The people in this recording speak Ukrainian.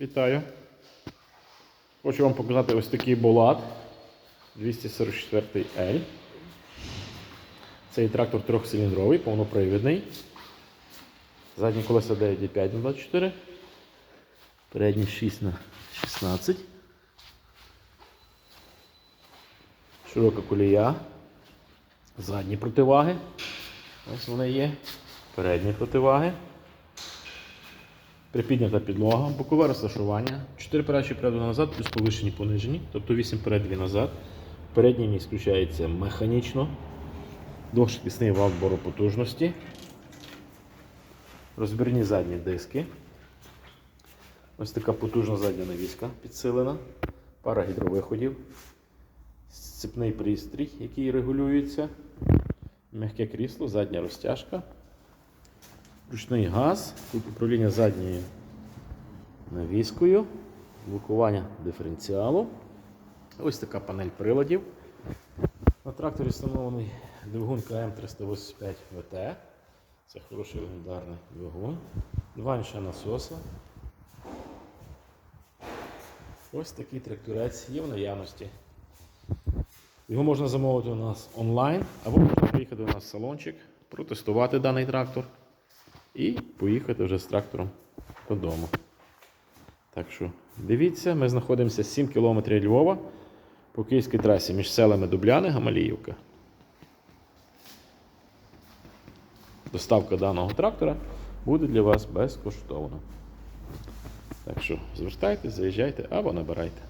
Вітаю. Хочу вам показати ось такий болат 244L. Цей трактор трьохциліндровий, повнопривідний. Задні колеса 9,5 на 24. Передні 6 на 16. Широка колія. Задні противаги. Ось вони є. Передні противаги. Припіднята підлога, бокове розташування, 4 передачі переду назад, плюс повишені понижені, тобто 8 перед 2 назад. Передній міст включається механічно, двохшвидкісний вал бору потужності, розбірні задні диски. Ось така потужна задня навіска підсилена, пара гідровиходів, сцепний пристрій, який регулюється, м'яке крісло, задня розтяжка. Ручний газ, тут управління задньою навіскою, блокування диференціалу. Ось така панель приладів. На тракторі встановлений двигун КМ385 ВТ. Це хороший легендарний двигун. Два інша насоса. Ось такий тракторець є в наявності. Його можна замовити у нас онлайн, або можна приїхати до нас в салончик, протестувати даний трактор і поїхати вже з трактором додому. Так що дивіться, ми знаходимося 7 кілометрів Львова по київській трасі між селами Дубляни Гамаліївка. Доставка даного трактора буде для вас безкоштовно. Так що звертайтесь, заїжджайте або набирайте.